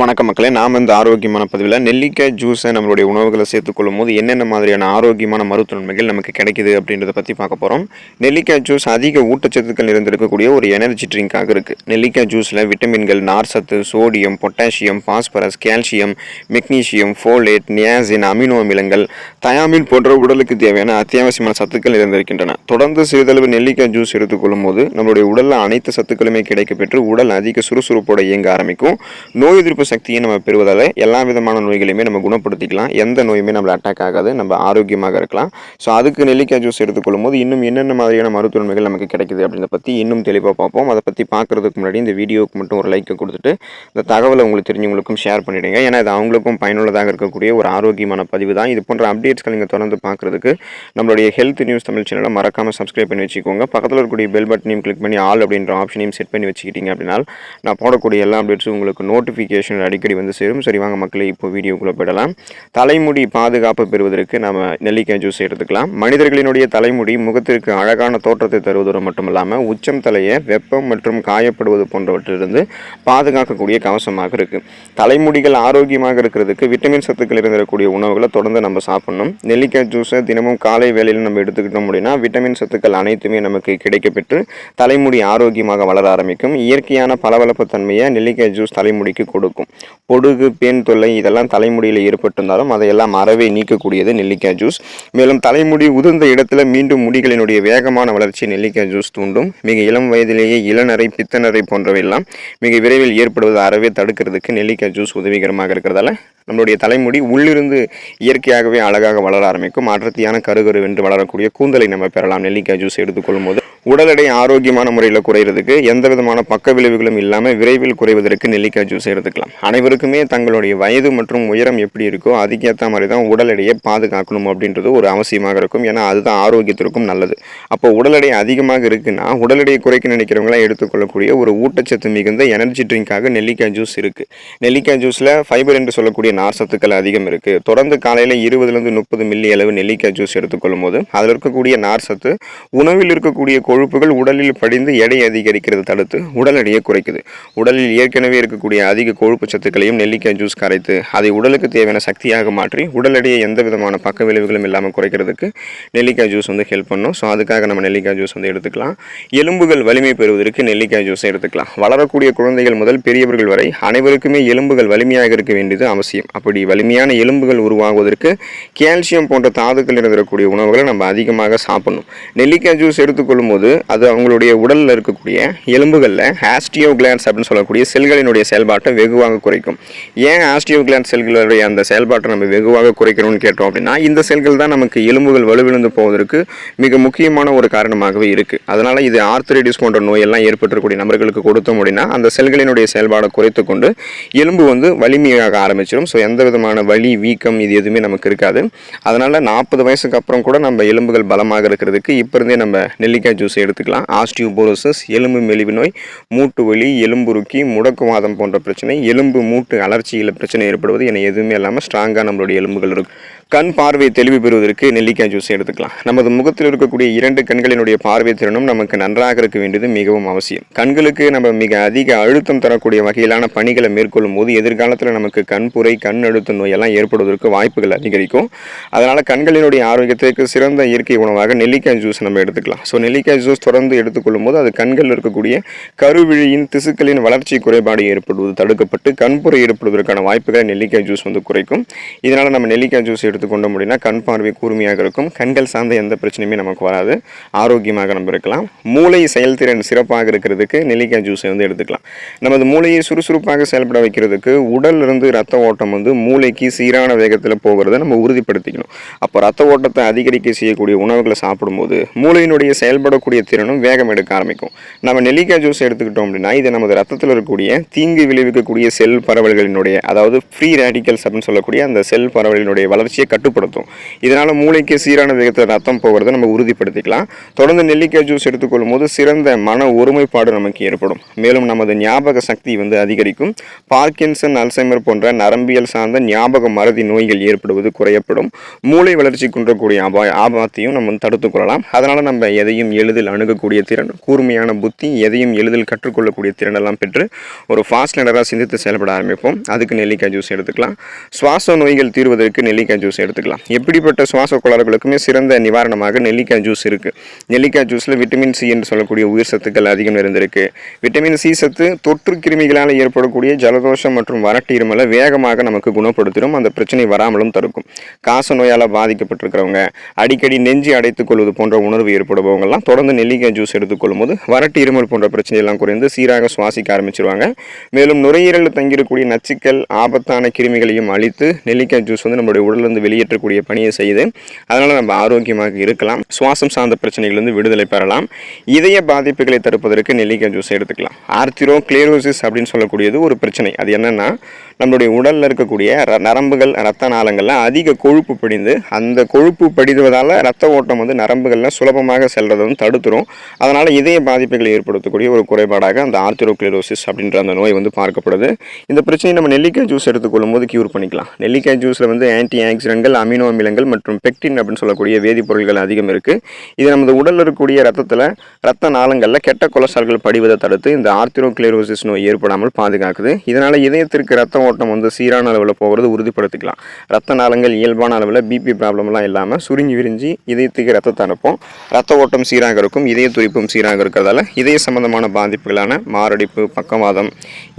வணக்கம் மக்களே நாம் இந்த ஆரோக்கியமான பதிவில் நெல்லிக்காய் ஜூஸை நம்மளுடைய உணவுகளை சேர்த்துக்கொள்ளும் போது என்னென்ன மாதிரியான ஆரோக்கியமான மருத்துவ நன்மைகள் நமக்கு கிடைக்குது அப்படின்றத பற்றி பார்க்க போகிறோம் நெல்லிக்காய் ஜூஸ் அதிக ஊட்டச்சத்துக்கள் நிறைந்திருக்கக்கூடிய ஒரு எனர்ஜி ட்ரிங்காக இருக்குது நெல்லிக்காய் ஜூஸில் விட்டமின்கள் நார்சத்து sodium potassium phosphorus calcium magnesium folate niacin amino அமிலங்கள் தயாமின் போன்ற உடலுக்கு தேவையான அத்தியாவசியமான சத்துக்கள் நிறைந்திருக்கின்றன. தொடர்ந்து சிறிதளவு நெல்லிக்காய் ஜூஸ் எடுத்துக்கொள்ளும் போது நம்மளுடைய உடலில் அனைத்து சத்துக்களுமே கிடைக்கப்பெற்று உடல் அதிக சுறுசுறுப்போட இயங்க ஆரம்பிக்கும். நோய் எதிர்ப்பு சக்தியை நம்ம பெறுவதால் எல்லா விதமான நோய்களையுமே நம்ம குணப்படுத்திக்கலாம். எந்த நோயுமே நம்மளை அட்டாக் ஆகாது. நம்ம ஆரோக்கியமாக இருக்கலாம். ஸோ அதுக்கு நெல்லிக்காய் ஜூஸ் எடுத்துக்கொள்ளும் போது இன்னும் என்னென்ன மாதிரியான மருத்துவ நன்மைகள் நமக்கு கிடைக்குது அப்படின்றத பற்றி இன்னும் தெளிவாக பார்ப்போம். அதை பற்றி பார்க்குறதுக்கு முன்னாடி இந்த வீடியோவுக்கு மட்டும் ஒரு லைக்கை கொடுத்துட்டு இந்த தகவலை உங்களுக்கு தெரிஞ்சவங்களுக்கும் ஷேர் பண்ணிவிடுங்க ஏன்னா இது அவங்களுக்கும் பயனுள்ளதாக இருக்கக்கூடிய ஒரு ஆரோக்கியமான பதிவு தான். இது போன்ற அப்டேட்ஸ்கள் நீங்கள் தொடர்ந்து பார்க்குறதுக்கு நம்மளுடைய ஹெல்த் நியூஸ் தமிழ் சேனலை மறக்காமல் சப்ஸ்கிரைப் பண்ணி வச்சுக்கோங்க. பக்கத்தில் இருக்கக்கூடிய பெல் பட்டனையும் கிளிக் பண்ணி ஆல் அப்படின்ற ஆப்ஷனையும் செட் பண்ணி வச்சுக்கிட்டீங்க அப்படின்னா நான் போடக்கூடிய எல்லா அப்டேட்ஸும் உங்களுக்கு நோட்டிஃபிகேஷன் அடிக்கடி வந்து சேரும். சரி வாங்க மக்களை இப்போ வீடியோக்குள்ளே போயிடலாம். தலைமுடி பாதுகாப்பு பெறுவதற்கு நம்ம நெல்லிக்காய் ஜூஸ் எடுத்துக்கலாம். மனிதர்களினுடைய தலைமுடி முகத்திற்கு அழகான தோற்றத்தை தருவதோடு மட்டுமல்லாமல் உச்சம் தலையை வெப்பம் மற்றும் காயப்படுவது போன்றவற்றிலிருந்து பாதுகாக்கக்கூடிய கவசமாக இருக்குது தலைமுடிகள் ஆரோக்கியமாக இருக்கிறதுக்கு விட்டமின் சத்துக்கள் இருந்திருக்கக்கூடிய உணவுகளை தொடர்ந்து நம்ம சாப்பிடணும். நெல்லிக்காய் ஜூஸை தினமும் காலை வேலையில் நம்ம எடுத்துக்கிட்டோம் அப்படின்னா விட்டமின் சத்துக்கள் அனைத்துமே நமக்கு கிடைக்கப்பெற்று தலைமுடி ஆரோக்கியமாக வளர ஆரம்பிக்கும். இயற்கையான பளபளப்பு தன்மையை நெல்லிக்காய் ஜூஸ் தலைமுடிக்கு கொடுக்கும். பொடுகு பேன் தொல்லை இதெல்லாம் தலைமுடியில் ஏற்பட்டிருந்தாலும் அதையெல்லாம் அறவே நீக்கக்கூடியது நெல்லிக்காய் ஜூஸ் மேலும் தலைமுடி உதிர்ந்த இடத்துல மீண்டும் முடிகளினுடைய வேகமான வளர்ச்சி நெல்லிக்காய் ஜூஸ் தூண்டும். மிக இளம் வயதிலேயே இளநரை பித்தநரை போன்றவையெல்லாம் மிக விரைவில் ஏற்படுவது அறவே தடுக்கிறதுக்கு நெல்லிக்காய் ஜூஸ் உதவிகரமாக இருக்கிறதால நம்மளுடைய தலைமுடி உள்ளிருந்து இயற்கையாகவே அழகாக வளர ஆரம்பிக்கும். அடர்த்தியான கருகருவென்று வளரக்கூடிய கூந்தலை நம்ம பெறலாம். நெல்லிக்காய் ஜூஸ் எடுத்துக்கொள்ளும் போது உடல் எடை ஆரோக்கியமான முறையில் குறையிறதுக்கு எந்த விதமான பக்க விளைவுகளும் இல்லாமல் விரைவில் குறைவதற்கு நெல்லிக்காய் ஜூஸ் எடுத்துக்கலாம். அனைவருக்குமே தங்களுடைய வயது மற்றும் உயரம் எப்படி இருக்கோ அதுக்கேற்ற மாதிரி தான் உடல் எடையை பாதுகாக்கணும் அப்படின்றது ஒரு அவசியமாக இருக்கும். ஏன்னா அதுதான் ஆரோக்கியத்திற்கும் நல்லது. அப்போ உடல் எடை அதிகமாக இருக்குன்னா உடல் எடையை குறைக்க நினைக்கிறவங்களாம் எடுத்துக்கொள்ளக்கூடிய ஒரு ஊட்டச்சத்து மிகுந்த எனர்ஜி ட்ரிங்காக நெல்லிக்காய் ஜூஸ் இருக்குது நெல்லிக்காய் ஜூஸில் ஃபைபர் என்று சொல்லக்கூடிய நார் சத்துக்கள் அதிகம் இருக்குது தொடர்ந்து காலையில் இருபதுலேருந்து முப்பது மில்லி அளவு நெல்லிக்காய் ஜூஸ் எடுத்துக்கொள்ளும் போது அதில் இருக்கக்கூடிய நார் சத்து உணவில் இருக்கக்கூடிய கொழுப்புகள் உடலில் படிந்து எடை அதிகரிக்கிறது தடுத்து உடல் எடையை குறைக்குது. உடலில் ஏற்கனவே இருக்கக்கூடிய அதிக கொழுப்பு சத்துக்களையும் நெல்லிக்காய் ஜூஸ் கரைத்து அதை உடலுக்கு தேவையான சக்தியாக மாற்றி உடல் எடையை எந்த விதமான பக்க விளைவுகளும் இல்லாமல் குறைக்கிறதுக்கு நெல்லிக்காய் ஜூஸ் வந்து ஹெல்ப் பண்ணும். ஸோ அதுக்காக நம்ம நெல்லிக்காய் ஜூஸ் வந்து எடுத்துக்கலாம். எலும்புகள் வலிமை பெறுவதற்கு நெல்லிக்காய் ஜூஸை எடுத்துக்கலாம். வளரக்கூடிய குழந்தைகள் முதல் பெரியவர்கள் வரை அனைவருக்குமே எலும்புகள் வலிமையாக இருக்க வேண்டியது அவசியம். அப்படி வலிமையான எலும்புகள் உருவாகுவதற்கு கால்சியம் போன்ற தாதுக்கள் இருந்திருக்கக்கூடிய உணவுகளை நம்ம அதிகமாக சாப்பிடணும். நெல்லிக்காய் ஜூஸ் எடுத்துக்கொள்ளும் போது அது அவங்களுடைய உடலில் இருக்கக்கூடிய எலும்புகளில் ஆஸ்டியோ கிளான்ஸ் அப்படின்னு சொல்லக்கூடிய செல்களினுடைய செயல்பாட்டை வெகுவாக குறைக்கும். ஏன் ஆஸ்டியோ கிளாண்ட் செல்களுடைய அந்த செயல்பாட்டை நம்ம வெகுவாக குறைக்கணும்னு கேட்டோம் அப்படின்னா இந்த செல்கள் தான் நமக்கு எலும்புகள் வலுவிழந்து போவதற்கு மிக முக்கியமான ஒரு காரணமாகவே இருக்குது அதனால் இது ஆர்த்தரைடிஸ் போன்ற நோயெல்லாம் ஏற்பட்டிருக்கக்கூடிய நபர்களுக்கு கொடுத்தோம் அப்படின்னா அந்த செல்களினுடைய செயல்பாடை குறைத்து கொண்டு எலும்பு வந்து வலிமையாக ஆரம்பிச்சிடும் ஸோ எந்த விதமான வலி வீக்கம் இது எதுவுமே நமக்கு இருக்காது. அதனால் நாற்பது வயசுக்கு அப்புறம் கூட நம்ம எலும்புகள் பலமாக இருக்கிறதுக்கு இப்போ இருந்தே நம்ம நெல்லிக்காய் ஜூஸ் எடுத்துக்கலாம். ஆஸ்டியோபோரோசஸ் எலும்பு மெலிவு நோய் மூட்டு வலி எலும்புருக்கி முடக்குவாதம் போன்ற பிரச்சனை எலும்பு மூட்டு அலர்ச்சியில் பிரச்சனை ஏற்படுவது என எதுவுமே இல்லாமல் ஸ்ட்ராங்காக நம்மளுடைய எலும்புகள் இருக்கும். கண் பார்வை தெளிவு பெறுவதற்கு நெல்லிக்காய் ஜூஸ் எடுத்துக்கலாம். நமது முகத்தில் இருக்கக்கூடிய இரண்டு கண்களினுடைய பார்வை திறனும் நமக்கு நன்றாக இருக்க வேண்டியது மிகவும் அவசியம். கண்களுக்கு நம்ம மிக அதிக அழுத்தம் தரக்கூடிய வகையிலான பணிகளை மேற்கொள்ளும் போது எதிர்காலத்தில் நமக்கு கண்புரை கண் அழுத்த நோயெல்லாம் ஏற்படுவதற்கு வாய்ப்புகள் அதிகரிக்கும். அதனால் கண்களினுடைய ஆரோக்கியத்திற்கு சிறந்த இயற்கை உணவாக நெல்லிக்காய் ஜூஸ் நம்ம எடுத்துக்கலாம். ஸோ நெல்லிக்காய் ஜூஸ் தொடர்ந்து எடுத்துக்கொள்ளும் போது அது கண்களில் இருக்கக்கூடிய கருவிழியின் திசுக்களின் வளர்ச்சி குறைபாடு ஏற்படுவது தடுக்கப்பட்டு கண்புரை ஏற்படுவதற்கான வாய்ப்புகளை நெல்லிக்காய் ஜூஸ் வந்து குறைக்கும். இதனால் நம்ம நெல்லிக்காய் ஜூஸ் எடுத்து எடுத்துக்கொண்டோம் அப்படின்னா கண் பார்வை கூர்மையாக இருக்கும். கண்கள் சார்ந்த எந்த பிரச்சனையுமே நமக்கு வராது. ஆரோக்கியமாக நம்ம இருக்கலாம். மூளை செயல்திறன் சிறப்பாக இருக்கிறதுக்கு நெல்லிக்காய் ஜூஸை வந்து எடுத்துக்கலாம். நமது மூளையை சுறுசுறுப்பாக செயல்பட வைக்கிறதுக்கு உடலிருந்து இருந்து ரத்த ஓட்டம் வந்து மூளைக்கு சீரான வேகத்தில் போகிறத நம்ம உறுதிப்படுத்திக்கணும். அப்போ ரத்த ஓட்டத்தை அதிகரிக்க செய்யக்கூடிய உணவுகளை சாப்பிடும்போது மூளையினுடைய செயல்படக்கூடிய திறனும் வேகம் எடுக்க ஆரம்பிக்கும். நம்ம நெல்லிக்காய் ஜூஸ் எடுத்துக்கிட்டோம் அப்படின்னா இது நமது ரத்தத்தில் இருக்கக்கூடிய தீங்கு விளைவிக்கக்கூடிய செல் பரவல்களினுடைய அதாவது ஃப்ரீ ரேடிக்கல்ஸ் அப்படின்னு சொல்லக்கூடிய அந்த செல் பரவலினுடைய வளர்ச்சியை கட்டுப்படுத்தும். இதனால் மூளைக்கு சீரான வேகத்தில் ரத்தம் போகிறத நம்ம உறுதிப்படுத்திக்கலாம். தொடர்ந்து நெல்லிக்காய் ஜூஸ் எடுத்துக்கொள்ளும் போது சிறந்த மன ஒருமைப்பாடு நமக்கு ஏற்படும். மேலும் நமது ஞாபக சக்தி வந்து அதிகரிக்கும். பார்க்கின்சன் அல்சைமர் போன்ற நரம்பியல் சார்ந்த ஞாபக மறதி நோய்கள் ஏற்படுவது குறையப்படும். மூளை வளர்ச்சி குன்றக்கூடிய அபாய ஆபத்தையும் நம்ம வந்து தடுத்துக் கொள்ளலாம். அதனால் நம்ம எதையும் எளிதில் அணுகக்கூடிய திறன் கூர்மையான புத்தி எதையும் எளிதில் கற்றுக்கொள்ளக்கூடிய திறனெல்லாம் பெற்று ஒரு ஃபாஸ்ட் லேனராக சிந்தித்து செயல்பட ஆரம்பிப்போம். அதுக்கு நெல்லிக்காய் ஜூஸ் எடுத்துக்கலாம். சுவாச நோய்கள் தீர்வதற்கு நெல்லிக்காய் ஜூஸ் எடுத்துக்கலாம். எப்படிப்பட்ட சுவாச கோளாறுகளுக்குமே சிறந்த நிவாரணமாக நெல்லிக்காய் ஜூஸ் இருக்குது நெல்லிக்காய் ஜூஸில் விட்டமின் சி என்று சொல்லக்கூடிய உயிர் சத்துக்கள் அதிகம் இருந்திருக்கு விட்டமின் சி சத்து தொற்று கிருமிகளால் ஏற்படக்கூடிய ஜலதோஷம் மற்றும் வறட்டு இருமலை வேகமாக நமக்கு குணப்படுத்திடும். அந்த பிரச்சனை வராமலும் தடுக்கும். காச நோயால் பாதிக்கப்பட்டிருக்கிறவங்க அடிக்கடி நெஞ்சு அடைத்துக் கொள்வது போன்ற உணர்வு ஏற்படுபவங்கள்லாம் தொடர்ந்து நெல்லிக்காய் ஜூஸ் எடுத்துக்கொள்ளும் போது வறட்டு இருமல் போன்ற பிரச்சனையெல்லாம் குறைந்து சீராக சுவாசிக்க ஆரம்பிச்சிருவாங்க. மேலும் நுரையீரலில் தங்கியிருக்கக்கூடிய நச்சுக்கள் ஆபத்தான கிருமிகளையும் அழித்து நெல்லிக்காய் ஜூஸ் வந்து நம்மளுடைய உடலிருந்து வெளியேற்றக்கூடிய பணியை செய்யுது அதனால் நம்ம ஆரோக்கியமாக இருக்கலாம். சுவாசம் சார்ந்த பிரச்சனைகளிலிருந்து விடுதலை பெறலாம். இதய பாதிப்புகளை தடுப்பதற்கு நெல்லிக்காய் ஜூஸ் எடுத்துக்கலாம். ஆர்த்திரோ கிளியரோசிஸ் அப்படின்னு சொல்லக்கூடியது ஒரு பிரச்சனை. அது என்னன்னா நம்மளுடைய உடலில் இருக்கக்கூடிய நரம்புகள் ரத்த நாளங்களில் அதிக கொழுப்பு படிந்து அந்த கொழுப்பு படிதுவதால் ரத்த ஓட்டம் வந்து நரம்புகளில் சுலபமாக செல்றதை வந்து தடுத்துரும். அதனால் இதய பாதிப்புகளை ஏற்படுத்தக்கூடிய ஒரு குறைபாடாக அந்த ஆர்த்திரோக்ளிரோசிஸ் அப்படின்ற அந்த நோய் வந்து பார்க்கப்படுது. இந்த பிரச்சனையை நம்ம நெல்லிக்காய் ஜூஸ் எடுத்துக்கொள்ளும் போது க்யூர் பண்ணிக்கலாம். நெல்லிக்காய் ஜூஸில் வந்து ஆன்டி ஆக்சிடென்ட்கள் அமினோ அமிலங்கள் மற்றும் பெக்டின் அப்படின்னு சொல்லக்கூடிய வேதிப்பொருட்கள் அதிகம் இருக்குது இது நமது உடலில் இருக்கக்கூடிய ரத்தத்தில் ரத்த நாளங்களில் கெட்ட கொலஸ்ட்ரால்கள் படிவதை தடுத்து இந்த ஆர்த்திரோக்ளிரோசிஸ் நோய் ஏற்படாமல் பாதுகாக்குது. இதனால் இதயத்திற்கு ரத்த ஓட்டம் வந்து சீரான அளவில் போகிறது உறுதிப்படுத்திக்கலாம். ரத்த நாளங்கள் இயல்பான அளவில் பிபி ப்ராப்ளம்லாம் இல்லாமல் சுருங்கி விரிஞ்சு இதயத்துக்கு ரத்தத்தை அனுப்பும். ரத்த ஓட்டம் சீராக இருக்கும் இதய துடிப்பும் சீராக இருக்கிறதால இதய சம்பந்தமான பாதிப்புகளான மாரடைப்பு பக்கவாதம்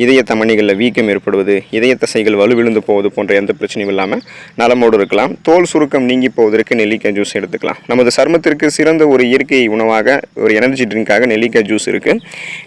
இதய தமணிகளில் வீக்கம் ஏற்படுவது இதய தசைகள் வலுவிழுந்து போவது போன்ற எந்த பிரச்சனையும் இல்லாமல் நலமோடு இருக்கலாம் தோல் சுருக்கம் நீங்கி போவதற்கு நெல்லிக்காய் ஜூஸ் எடுத்துக்கலாம். நமது சருமத்திற்கு சிறந்த ஒரு இயற்கை உணவாக ஒரு எனர்ஜி ட்ரிங்காக நெல்லிக்காய் ஜூஸ் இருக்குது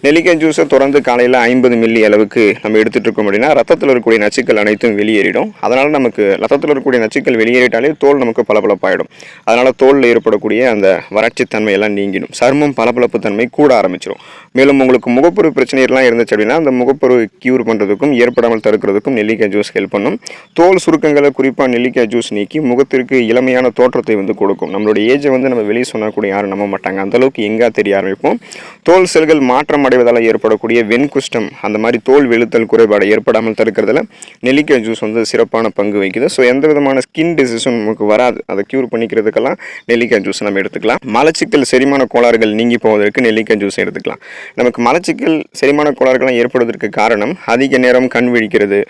நெல்லிக்காய் ஜூஸை தொடர்ந்து காலையில் ஐம்பது மில்லி அளவுக்கு நம்ம எடுத்துட்டு இருக்கோம் அப்படின்னா ரத்தத்தில் இருக்கக்கூடிய நச்சுக்கள் அனைத்தும் வெளியேறிடும். அதனால் நமக்கு ரத்தத்தில் இருக்கக்கூடிய நச்சுக்கள் வெளியேறிட்டாலே தோல் நமக்கு பளபளப்பாயிடும். அதனால் தோலில் ஏற்படக்கூடிய அந்த வறட்சி தன்மையெல்லாம் நீங்கிடும். சருமம் பளபளப்பு தன்மை கூட ஆரம்பிச்சிடும் மேலும் உங்களுக்கு முகப்பொரு பிரச்சனைகள்லாம் இருந்துச்சு அப்படின்னா அந்த முகப்பரு க்யூர் பண்ணுறதுக்கும் ஏற்படாமல் தடுக்கிறதுக்கும் நெல்லிக்காய் ஜூஸ் ஹெல்ப் பண்ணும். தோல் சுருக்கங்களை குறிப்பாக நெல்லிக்காய் ஜூஸ் நீக்கி முகத்திற்கு இளமையான தோற்றத்தை வந்து கொடுக்கும். நம்மளுடைய ஏஜை வந்து நம்ம வெளியே சொன்னால் கூட யாரும் நம்ப மாட்டாங்க. அந்த அளவுக்கு எங்கா தெரிய ஆரம்பிப்போம். தோல் செல்கள் மாற்றம் அடைவதால் ஏற்படக்கூடிய வெண்குஷ்டம் அந்த மாதிரி தோல் வெளுத்தல் குறைபாடு ஏற்படாமல் தடுக்கிறதுல நெல்லிக்காய் ஜூஸ் வந்து சிறப்பான பங்கு வகிக்குது. ஸோ எந்த விதமான ஸ்கின் டிசீஸும் நமக்கு வராது. அதை க்யூர் பண்ணிக்கிறதுக்கெல்லாம் நெல்லிக்காய் ஜூஸ் நம்ம எடுத்துக்கலாம். மலச்சிக்கல் செரிமான கோளாறுகள் நீங்கி போவதற்கு நெல்லிக்காய் ஜூஸ் எடுத்துக்கலாம். நமக்கு மலச்சிக்கல் செரிமான கோளாறுகள்லாம் ஏற்படுவதற்கு காரணம் அதிக நேரம் கண் விழிக்கிறது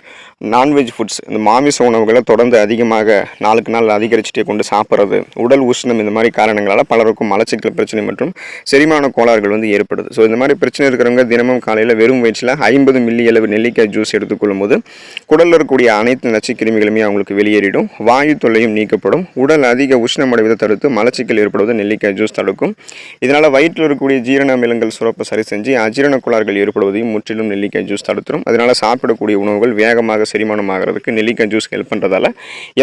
நான்வெஜ் ஃபுட்ஸ் இந்த மாமிச உணவுகளை தொடர்ந்து அதிகமாக நாளுக்கு நாள் அதிகரிச்சுட்டே கொண்டு சாப்பிட்றது உடல் உஷ்ணம் இந்த மாதிரி காரணங்களால் பலருக்கும் மலச்சிக்கல் பிரச்சனை மற்றும் செரிமான கோளாறுகள் வந்து ஏற்படுது. ஸோ இந்த மாதிரி பிரச்சனை இருக்கிறவங்க தினமும் காலையில் வெறும் வயிற்றில் ஐம்பது மில்லி அளவு நெல்லிக்காய் ஜூஸ் எடுத்துக்கொள்ளும் போது குடலில் இருக்கக்கூடிய அனைத்து நச்சுக்கிருமிகளுமே அவங்களுக்கு வெளியேறிடும். வாயு தொல்லையும் நீக்கப்படும். உடல் அதிக உஷ்ணம் அடைவதை தடுத்து மலச்சிக்கல் ஏற்படுவது நெல்லிக்காய் ஜூஸ் தடுக்கும். இதனால் வயிற்றில் இருக்கக்கூடிய ஜீரண அமிலங்கள் சுரப்பை சரி செஞ்சு அஜீரண கோளாறுகள் ஏற்படுவதையும் முற்றிலும் நெல்லிக்காய் ஜூஸ் தடுத்துரும். அதனால் சாப்பிடக்கூடிய உணவுகள் வேகமாக செரிமானம் ஆகிறதுக்கு நெல்லிக்காய் ஜூஸ் ஹெல்ப் பண்ணுறதால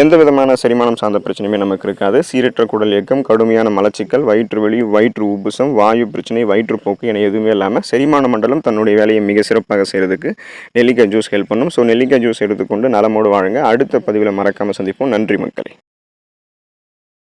எந்த விதமான செரிமானம் சார்ந்த பிரச்சனையுமே நமக்கு இருக்காது. சீரற்ற குடல் இயக்கம் கடுமையான மலச்சிக்கல் வயிற்று வலி வயிற்று உப்புசம் வாயு பிரச்சனை வயிற்றுப்போக்கு என எதுவுமே இல்லாமல் செரிமான மண்டலம் தன்னுடைய வேலையை மிக சிறப்பாக செய்கிறதுக்கு நெல்லிக்காய் ஜூஸ் ஹெல்ப் பண்ணும். ஸோ நெல்லிக்காய் ஜூஸ் எடுத்துக்கொண்டு நலமோடு வாழுங்க. அடுத்த பதிவில் மறக்காமல் சந்திப்போம். நன்றி மக்களே.